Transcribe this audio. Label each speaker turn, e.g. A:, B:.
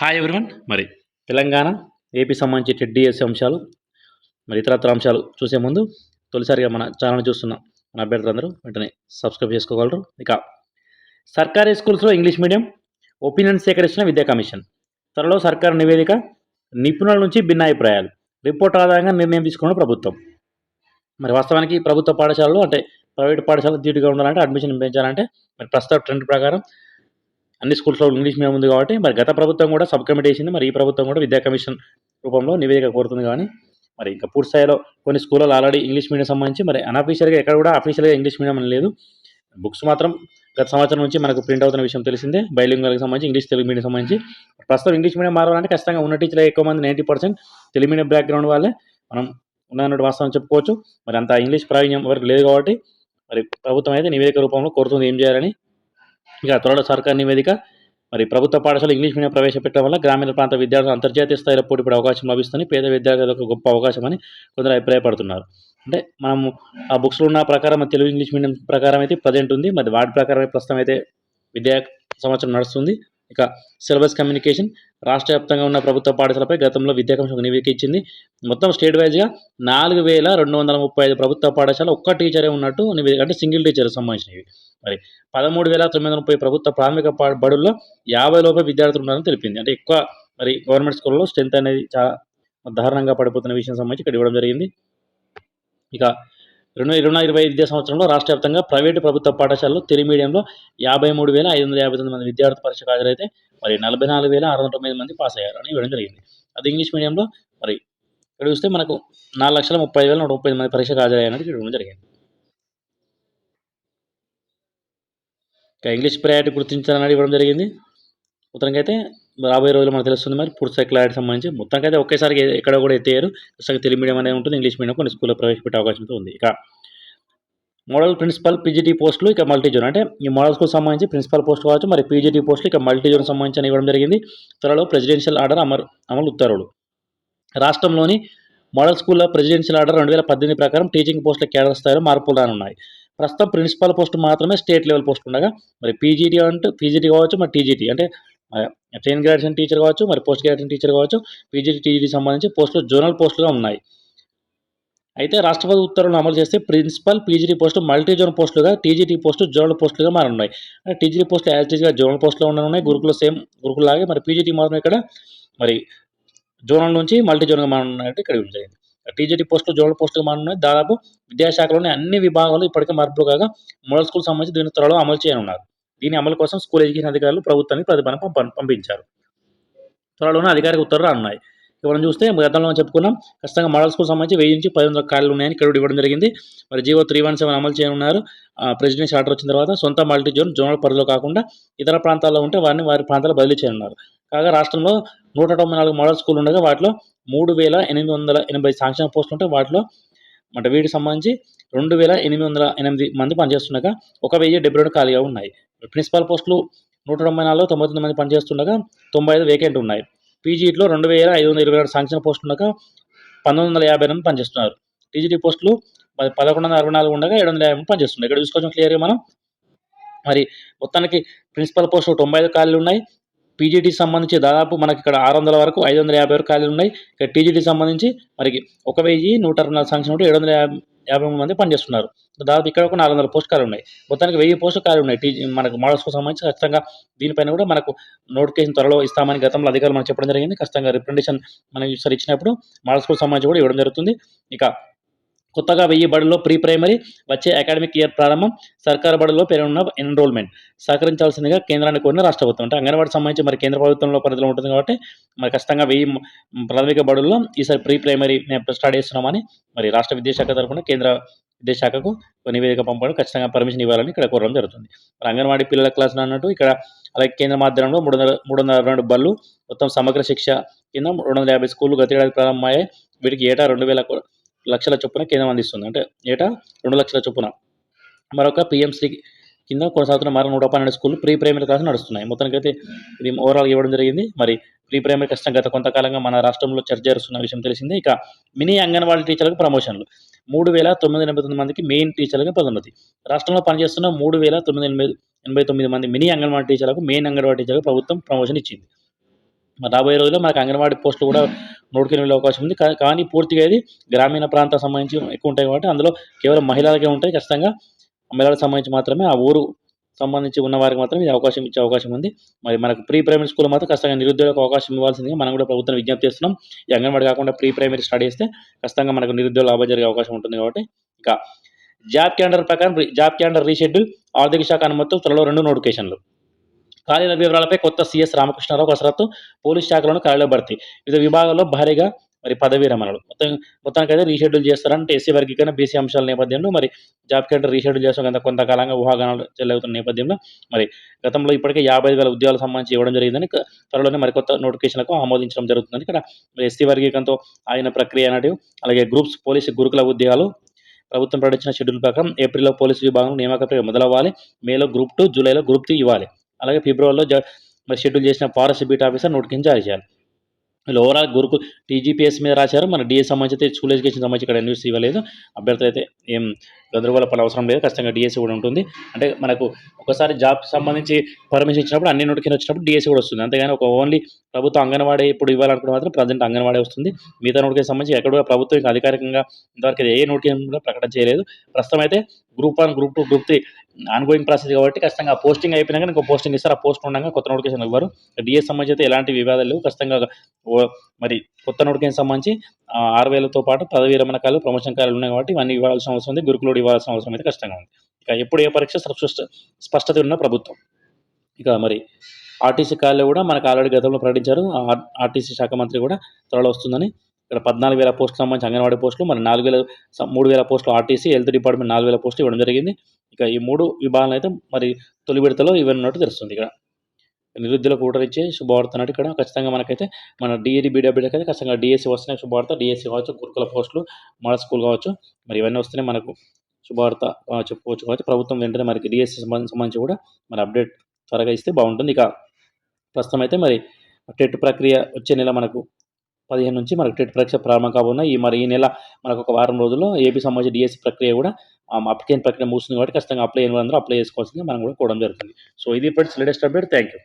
A: Hi everyone మరి Telangana AP సంబంధించి టెడ్డిఎస్ అంశాలు మరి ఇతరత్ర అంశాలు చూసే ముందు తొలిసారిగా మన ఛానల్ చూస్తున్న మన అభ్యర్థులందరూ వెంటనే సబ్స్క్రైబ్ చేసుకోగలరు. ఇక సర్కారీ స్కూల్స్లో ఇంగ్లీష్ మీడియం ఒపీనియన్ సేకరించిన విద్యా కమిషన్. త్వరలో సర్కారు నివేదిక నిపుణుల నుంచి భిన్నాభిప్రాయాలు. రిపోర్ట్ ఆధారంగా నిర్ణయం తీసుకున్న ప్రభుత్వం. మరి వాస్తవానికి ప్రభుత్వ పాఠశాలలు అంటే ప్రైవేట్ పాఠశాలలు ధీటుగా ఉండాలంటే అడ్మిషన్ పెంచాలంటే మరి ప్రస్తుత ట్రెండ్ ప్రకారం అన్ని స్కూల్స్లో ఇంగ్లీష్ మీడియం ఉంది కాబట్టి మరి గత ప్రభుత్వం కూడా సబ్ కమిటీ వేసింది. మరి ఈ ప్రభుత్వం కూడా విద్యా కమిషన్ రూపంలో నివేదిక కోరుతుంది కానీ మరి ఇంకా పూర్తి స్థాయిలో కొన్ని స్కూళ్ళలో ఆల్రెడీ ఇంగ్లీష్ మీడియం సంబంధించి మరి అనఫీషియల్గా ఎక్కడ కూడా అఫీషియల్గా ఇంగ్లీష్ మీడియం అని లేదు. బుక్స్ మాత్రం గత సంవత్సరం నుంచి మనకు ప్రింట్ అవుతున్న విషయం తెలిసిందే. బైలింగ్వల్కి సంబంధించి ఇంగ్లీష్ తెలుగు మీడియం సంబంధించి. ప్రస్తుతం ఇంగ్లీష్ మీడియం మారాలంటే ఖచ్చితంగా ఉన్న టీచర్ ఎక్కువ మంది ninety percent Telugu medium background వాళ్ళే. మనం ఉన్నటువంటి వాస్తవం చెప్పుకోవచ్చు. మరి అంత ఇంగ్లీష్ ప్రావీణ్యం వరకు లేదు కాబట్టి మరి ప్రభుత్వం అయితే నివేదిక రూపంలో కోరుతుంది ఏం చేయాలని ఇక త్వరలో సర్కార్ నివేదిక. మరి ప్రభుత్వ పాఠశాల ఇంగ్లీష్ మీడియం ప్రవేశపెట్టడం వల్ల గ్రామీణ ప్రాంత విద్యార్థులు అంతర్జాతీయ స్థాయిలో పోటీపడే అవకాశం లభిస్తుంది. పేద విద్యార్థులకు ఒక గొప్ప అవకాశం అని కొందరు అభిప్రాయపడుతున్నారు. అంటే మనము ఆ బుక్స్లో ఉన్న ప్రకారం తెలుగు ఇంగ్లీష్ మీడియం ప్రకారం అయితే ప్రజెంట్ ఉంది. మరి వాటి ప్రకారం ప్రస్తుతం అయితే విద్యా సంవత్సరం నడుస్తుంది. ఇక సిలబస్ కమ్యూనికేషన్ రాష్ట్ర వ్యాప్తంగా ఉన్న ప్రభుత్వ పాఠశాలపై గతంలో విద్యా కమిషన్ మొత్తం స్టేట్ వైజ్గా నాలుగు వేల రెండు వందల ముప్పై ఐదు ప్రభుత్వ పాఠశాల ఒక్క టీచరే ఉన్నట్టు నివేదిక అంటే సింగిల్ టీచర్ సంబంధించినవి. మరి పదమూడు వేల తొమ్మిది వందల ముప్పై ప్రభుత్వ ప్రాథమిక పా బడుల్లో యాభై లోపే విద్యార్థులు ఉన్నారని తెలిపింది. అంటే ఎక్కువ మరి గవర్నమెంట్ స్కూల్లో స్ట్రెంత్ అనేది చాలా దారుణంగా పడిపోతున్న విషయం సంబంధించి ఇక్కడ ఇవ్వడం జరిగింది. ఇక రెండు ఇరవై ఇరవై విద్యా సంవత్సరంలో రాష్ట్ర వ్యాప్తంగా ప్రైవేటు ప్రభుత్వ పాఠశాలలో తెలుగు మీడియంలో యాభై మూడు వేల ఐదు వందల యాభై తొమ్మిది మంది విద్యార్థి పరీక్షకు హాజరైతే మరి నలభై నాలుగు వేల ఆరు వందల తొమ్మిది మంది పాస్ అయ్యారు అని ఇవ్వడం జరిగింది. అది ఇంగ్లీష్ మీడియంలో మరి ఇక్కడ చూస్తే మనకు నాలుగు లక్షల ముప్పై వేల నూట ముప్పై మంది పరీక్షకు హాజరయ్యారని ఇక్కడ ఇవ్వడం జరిగింది. ఇంకా ఇంగ్లీష్ ప్రయారిటీ గుర్తించాలని ఇవ్వడం జరిగింది. మొత్తానికైతే రాబోయే రోజులు మనకు తెలుస్తుంది మరి పూర్తి క్లారిటీ సంబంధించి. మొత్తానికైతే ఒకేసారి ఎక్కడ కూడా ఎత్తేయరు. ఖచ్చితంగా తెలుగు మీడియం అనేది ఉంటుంది ఇంగ్లీష్ మీడియం కొన్ని స్కూల్లో ప్రవేశపెట్టే అవకాశం అయితే ఉంది. ఇక మోడల్ ప్రిన్సిపల్ పీజీటీ పోస్టులు ఇక మల్టీ జోన్ అంటే ఈ మోడల్ స్కూల్ సంబంధించి ప్రిన్సిపల్ పోస్ట్ కావచ్చు మరి పీజీటీ పోస్టులు ఇక మల్టీ జోన్ సంబంధించి ఇవ్వడం జరిగింది. త్వరలో ప్రెసిడెన్షియల్ ఆర్డర్ అమలు అమలు ఉత్తర్వులు. రాష్ట్రంలోని మోడల్ స్కూల్లో ప్రెసిడెన్షియల్ ఆర్డర్ రెండు వేల పద్దెనిమిది ప్రకారం టీచింగ్ పోస్టుల కేడర్ స్థాయిలో మార్పులు రానున్నాయి. ప్రస్తుతం ప్రిన్సిపల్ పోస్ట్ మాత్రమే స్టేట్ లెవెల్ పోస్ట్ ఉండగా మరి పీజీటీ అంటే పీజీటీ కావచ్చు మరి టీజీటీ. అంటే ట్రైన్ గ్రాడ్యుయేషన్ టీచర్ కావచ్చు మరి పోస్ట్ గ్రాడ్యుయేషన్ టీచర్ కావచ్చు పీజీటీ టీజీటీ సంబంధించి పోస్టులు జోనల్ పోస్టులుగా ఉన్నాయి. అయితే రాష్ట్రపతి ఉత్తర్వులను అమలు చేస్తే principal PGT post multi zone పోస్టులుగా TGT post zonal పోస్టులుగా మారనున్నాయి. అంటే టీజీటీ పోస్టులు యాజ్ టీజీగా జోనల్ పోస్టులో ఉండనున్నాయి గురుకులు సేమ్ గురుకులు లాగే మరి పీజీటీ మాత్రం ఇక్కడ మరి జోనల్ నుంచి మల్టీ జోన్గా మారనున్నట్టు ఇక్కడ ఉంది టీజీటీ పోస్టులు జోనల్ పోస్టులు మారనున్నాయి. దాదాపు విద్యాశాఖలోని అన్ని విభాగాలు ఇప్పటికే మార్పులు కాగా మోడల్ స్కూల్ సంబంధించి దీన్ని త్వరలో అమలు చేయనున్నారు. దీని అమలు కోసం స్కూల్ ఎడ్యుకేషన్ అధికారులు ప్రభుత్వానికి ప్రతిపాదన పంపించారు. త్వరలోనే అధికారిక ఉత్తర్వులు రానున్నాయి. ఇక మనం చూస్తే గతంలో చెప్పుకున్నాం ఖచ్చితంగా మోడల్ స్కూల్ సంబంధించి వెయ్యి నుంచి పది వందల ఖాళీలు ఉన్నాయని ఇక్కడ ఇవ్వడం జరిగింది. మరి జీవో త్రీ వన్ సెవెన్ అమలు చేయనున్నారు. ప్రెసిడెన్సీ ఆర్డర్ వచ్చిన తర్వాత సొంత మల్టీ జోన్ జోనల్ పరిధిలో కాకుండా ఇతర ప్రాంతాల్లో ఉంటే వారిని వారి ప్రాంతాల్లో బదిలీ చేయనున్నారు. కాగా రాష్ట్రంలో నూట తొంభై నాలుగు మోడల్ స్కూల్ ఉండగా వాటిలో మూడు వేల ఎనిమిది వందల ఎనభై సాంక్షన్ పోస్టులు ఉంటే వాటిలో అంటే వీటికి సంబంధించి రెండు వేల ఎనిమిది వందల ఎనిమిది మంది పనిచేస్తుండగా ఒక వెయ్యి డెబ్బై రెండు ఖాళీగా ఉన్నాయి. ప్రిన్సిపాల్ పోస్టులు నూట తొంభై నాలుగు తొంభై తొమ్మిది మంది పనిచేస్తుండగా తొంభై ఐదు వేకెంట్ ఉన్నాయి. పీజీఈలో రెండు వేల ఐదు వందల ఇరవై రెండు సాంక్షన్ పోస్టులు ఉండగా పంతొమ్మిది వందల యాభై ఎనిమిది పనిచేస్తున్నారు. టీజీటీ పోస్టులు ప- పదకొండు వందల అరవై నాలుగు ఉండగా ఏడు వందల యాభై ఎనిమిది పనిచేస్తున్నాయి ఇక్కడ చూసుకోవచ్చు క్లియర్గా మనం మరి మొత్తానికి ప్రిన్సిపల్ పోస్టులు తొంభై ఐదు ఖాళీలు ఉన్నాయి. పీజీటీ సంబంధించి దాదాపు మనకి ఇక్కడ ఆరు వందల వరకు ఐదు వందల యాభై వరకు ఖాళీలు ఉన్నాయి. ఇక్కడ టీజీటీ సంబంధించి మరి ఒక వెయ్యి నూట అరవై నాలుగు సాంక్షన్ ఉంటే ఏడు వందల యాభై మంది పనిచేస్తున్నారు. దాదాపు ఇక్కడ ఒక నాలుగు వందల పోస్ట్ ఖాళీ ఉన్నాయి. మొత్తానికి వెయ్యి పోషకాలు ఖాళీ ఉన్నాయి. టీజీ మనకు మోడల్స్కు సంబంధించి ఖచ్చితంగా దీనిపైన కూడా మనకు నోటిఫికేషన్ త్వరలో ఇస్తామని గతంలో అధికారులు మనకు చెప్పడం జరిగింది. ఖచ్చితంగా రిప్రజెంటేషన్ మనం ఈసారి ఇచ్చినప్పుడు మోడల్స్కు సంబంధించి కూడా ఇవ్వడం జరుగుతుంది. ఇక కొత్తగా వెయ్యి బడుల్లో ప్రీ ప్రైమరీ వచ్చే అకాడమిక్ ఇయర్ ప్రారంభం సర్కారు బడుల్లో పెరుగున్న ఎన్రోల్మెంట్. సహకరించాల్సిందిగా కేంద్రాన్ని కోరిన రాష్ట్ర ప్రభుత్వం. అంటే అంగన్వాడీ సంబంధించి మరి కేంద్ర ప్రభుత్వంలో పరిధిలో ఉంటుంది కాబట్టి మరి ఖచ్చితంగా వెయ్యి ప్రాథమిక బడుల్లో ఈసారి ప్రీ ప్రైమరీ నేను స్టార్ట్ చేస్తున్నామని మరి రాష్ట్ర విద్యాశాఖ తరఫున కేంద్ర విద్యాశాఖకు నివేదిక పంపడం ఖచ్చితంగా పర్మిషన్ ఇవ్వాలని ఇక్కడ కోరడం జరుగుతుంది. మరి అంగన్వాడీ పిల్లల క్లాస్ అన్నట్టు ఇక్కడ అలాగే కేంద్ర మాధ్యమంలో మూడు వందల మూడు వందల రెండు బళ్ళు మొత్తం సమగ్ర శిక్ష కింద రెండు వందల యాభై స్కూళ్ళు గతేడాది ప్రారంభమయ్యాయి. వీటికి ఏటా రెండు వేల కూడా లక్షల చొప్పున కేంద్రం అందిస్తుంది. అంటే ఏటా? రెండు లక్షల చొప్పున. మరొక పిఎంసీ కింద కొనసాగుతున్న మరో నూట పన్నెండు స్కూల్ ప్రీ ప్రైమరీ క్లాస్ నడుస్తున్నాయి. మొత్తానికి అయితే ఇది ఓవరాల్ ఇవ్వడం జరిగింది. మరి ప్రీ ప్రైమరీ కష్టం గత కొంతకాలంగా మన రాష్ట్రంలో చర్చ జరుగుతున్న విషయం తెలిసింది. ఇక మినీ అంగన్వాడీ టీచర్లకు ప్రమోషన్లు. మూడు వేల తొమ్మిది ఎనభై తొమ్మిది మందికి మెయిన్ టీచర్లుగా పదోన్నతి. రాష్ట్రంలో పనిచేస్తున్న మూడు వేల తొమ్మిది ఎనభై ఎనభై తొమ్మిది మంది మినీ అంగన్వాడీ టీచర్లకు మెయిన్ అంగన్వాడీ టీచర్లకు ప్రభుత్వం ప్రమోషన్ ఇచ్చింది. మరి రాబోయే రోజుల్లో మనకు అంగన్వాడీ పోస్టులు కూడా నోటికి వెళ్ళే అవకాశం ఉంది. కానీ పూర్తిగా ఇది గ్రామీణ ప్రాంతాలకు సంబంధించి ఎక్కువ ఉంటాయి కాబట్టి అందులో కేవలం మహిళలకే ఉంటాయి. ఖచ్చితంగా మహిళలకు సంబంధించి మాత్రమే ఆ ఊరు సంబంధించి ఉన్న వారికి మాత్రం ఇది అవకాశం ఇచ్చే అవకాశం ఉంది. మరి మనకు ప్రీ ప్రైమరీ స్కూల్ మాత్రం ఖచ్చితంగా నిరుద్యోగులకు అవకాశం ఇవ్వాల్సిందిగా మనం కూడా ప్రభుత్వం విజ్ఞప్తి చేస్తున్నాం. ఈ అంగన్వాడీ కాకుండా ప్రీ ప్రైమరీ స్టార్ట్ చేస్తే ఖచ్చితంగా మనకు నిరుద్యోగ లాభం జరిగే అవకాశం ఉంటుంది కాబట్టి ఇంకా జాబ్ క్యాలెండర్ ప్రకారం జాబ్ క్యాలెండర్ రీషెడ్యూల్ ఆర్థిక శాఖ అనుమతితో త్వరలో రెండు నోటిఫికేషన్లు. ఖాళీల వివరాలపై కొత్త సీఎస్ రామకృష్ణారావు కసరత్తు పోలీస్ శాఖలోని ఖాళీల భర్తీ వివిధ విభాగాల్లో భారీగా మరి పదవీ రమణలు మొత్తం మొత్తానికైతే రీషెడ్యూల్ చేస్తారంటే ఎస్సీ వర్గీకరణ బీసీ అంశాల నేపథ్యంలో మరి జాబ్ క్యాలెండర్ రీషెడ్యూల్ చేస్తాం కదా కొంతకాలంగా ఊహాగానాలు చెల్లవుతున్న నేపథ్యంలో. మరి గతంలో ఇప్పటికే యాభై వేల ఉద్యోగాలకు సంబంధించి ఇవ్వడం జరిగిందని క- త్వరలోనే మరికొత్త నోటిఫికేషన్లకు ఆమోదించడం జరుగుతుంది. ఇక్కడ మరి ఎస్సీ వర్గీకరణతో ఆయన ప్రక్రియ అనేటివి అలాగే గ్రూప్స్ పోలీసు గురుకుల ఉద్యోగాలు ప్రభుత్వం ప్రకటించిన షెడ్యూల్ ప్రకారం ఏప్రిల్లో పోలీసు విభాగం నియామక ప్రక్రియ మొదలవ్వాలి. మేలో గ్రూప్ టూ జూలైలో గ్రూప్ త్రీ ఇవ్వాలి. అలాగే ఫిబ్రవరిలో మరి షెడ్యూల్ చేసిన ఫారెస్ట్ బీట్ ఆఫీసర్ నోటికి జారీ చేయాలి. వీళ్ళు ఓవరాల్ గురుకు టీజీపీఎస్ మీద రాశారు. మన డిఎస్ సంబంధించి అయితే స్కూల్ ఎడ్యుకేషన్ సంబంధించి ఇక్కడ న్యూస్ ఇవ్వలేదు. అభ్యర్థులు అయితే ఏం గందరగోళ పని అవసరం లేదు. ఖచ్చితంగా డిఎస్సి కూడా ఉంటుంది. అంటే మనకు ఒకసారి జాబ్ సంబంధించి పర్మిషన్ ఇచ్చినప్పుడు అన్ని నోటిఫికేషన్ వచ్చినప్పుడు డిఎస్సి కూడా వస్తుంది. అంతేగాని ఒక ఓన్లీ ప్రభుత్వం అంగన్వాడీ ఇప్పుడు ఇవ్వాలనుకుంటే మాత్రం ప్రజెంట్ అంగన్వాడీ వస్తుంది. మిగతా నోటికి సంబంధించి ఎక్కడ కూడా ప్రభుత్వం ఇంకా అధికారికంగా ఇంతవరకు ఏ నోటికి కూడా ప్రకటన చేయలేదు. ప్రస్తుతం అయితే group one group two group three ongoing process కాబట్టి ఖచ్చితంగా ఆ పోస్టింగ్ అయిపోయినాక ఇంకో పోస్టింగ్ ఇస్తారు. ఆ పోస్ట్ ఉండగా కొత్త నోటిఫికేషన్ ఇవ్వరు. డిఎస్ సంబంధించి అయితే ఎలాంటి వివాదాలు ఖచ్చితంగా మరి కొత్త నోటిఫికేషన్ సంబంధించి ఆరు వేలతో పాటు పదవి రమణకాలు ప్రమోషన్ కార్యాలు ఉన్నాయి కాబట్టి ఇవన్నీ ఇవ్వాల్సిన అవసరం ఉంది. గురుకులోడు ఇవ్వాల్సిన అవసరం అయితే కష్టంగా ఉంది. ఇక ఎప్పుడు ఏ పరీక్ష స్పష్టత ఉన్న ప్రభుత్వం. ఇక మరి ఆర్టీసీ కాల్లో కూడా మనకు ఆల్రెడీ గతంలో ప్రకటించారు. ఆర్- ఆర్టీసీ శాఖ మంత్రి కూడా త్వరలో వస్తుందని ఇక్కడ పద్నాలుగు వేల పోస్టులు సంబంధించి అంగన్వాడీ పోస్టులు మరి నాలుగు వేల స- మూడు వేల పోస్టులు ఆర్టీసీ హెల్త్ డిపార్ట్మెంట్ నాలుగు వేల పోస్టులు ఇవ్వడం జరిగింది. ఇక ఈ మూడు విభాగాలు అయితే మరి తొలి విడతలో ఇవ్వనున్నట్టు తెలుస్తుంది ఇక్కడ. నిరుద్యోగులకు ఊటరిచ్చే శుభవార్త అన్నట్టు ఇక్కడ ఖచ్చితంగా మనకైతే మన డిఏడి బీడబ్ల్యూకి అయితే ఖచ్చితంగా డిఎస్సి వస్తున్నాయి శుభవార్త. డిఎస్సి కావచ్చు గురుకుల పోస్టులు మోడల్ స్కూల్ కావచ్చు మరి ఇవన్నీ వస్తున్నాయి మనకు శుభవార్త చెప్పుకోవచ్చు కావచ్చు ప్రభుత్వం వెంటనే మనకి డిఎస్సి సంబంధించి కూడా మరి అప్డేట్ త్వరగా ఇస్తే బాగుంటుంది. ఇక ప్రస్తుతం అయితే మరి టెట్ ప్రక్రియ వచ్చే నెల మనకు పదిహేను నుంచి మనకు టెట్ పరీక్ష ప్రారంభం కాబోతున్నాయి ఈ మరి ఈ నెల మనకు ఒక వారం రోజుల్లో ఏపీ సంబంధించి డిఎస్సి ప్రక్రియ కూడా అప్లికేషన్ ప్రక్రియ ముగుస్తుంది కాబట్టి ఖచ్చితంగా అప్లై అయిన వాళ్ళందరూ అప్లై చేసుకోవాల్సింది మనం కూడా కోవడం జరుగుతుంది. సో ఇది friends latest update. Thank you